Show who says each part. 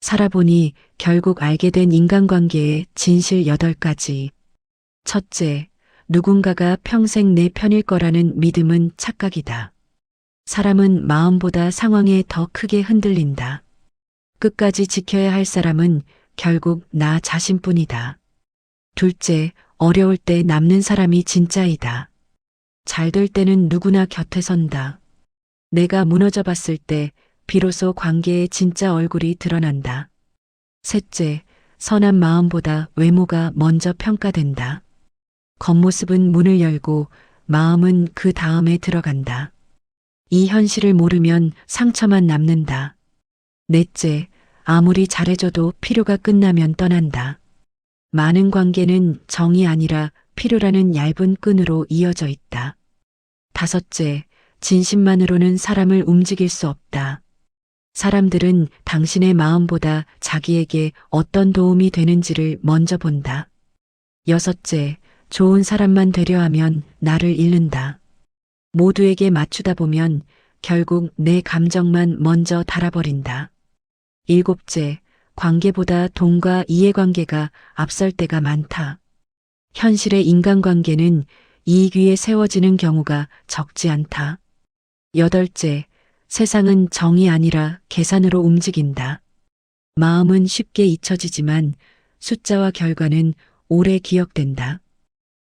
Speaker 1: 살아보니 결국 알게 된 인간관계의 진실 8가지. 첫째, 누군가가 평생 내 편일 거라는 믿음은 착각이다. 사람은 마음보다 상황에 더 크게 흔들린다. 끝까지 지켜야 할 사람은 결국 나 자신뿐이다. 둘째, 어려울 때 남는 사람이 진짜이다. 잘 될 때는 누구나 곁에 선다. 내가 무너져 봤을 때 비로소 관계의 진짜 얼굴이 드러난다. 셋째, 선한 마음보다 외모가 먼저 평가된다. 겉모습은 문을 열고 마음은 그 다음에 들어간다. 이 현실을 모르면 상처만 남는다. 넷째, 아무리 잘해줘도 필요가 끝나면 떠난다. 많은 관계는 정이 아니라 필요라는 얇은 끈으로 이어져 있다. 다섯째, 진심만으로는 사람을 움직일 수 없다. 사람들은 당신의 마음보다 자기에게 어떤 도움이 되는지를 먼저 본다. 여섯째, 좋은 사람만 되려 하면 나를 잃는다. 모두에게 맞추다 보면 결국 내 감정만 먼저 달아버린다. 일곱째, 관계보다 돈과 이해관계가 앞설 때가 많다. 현실의 인간관계는 이익 위에 세워지는 경우가 적지 않다. 여덟째, 세상은 정이 아니라 계산으로 움직인다. 마음은 쉽게 잊혀지지만 숫자와 결과는 오래 기억된다.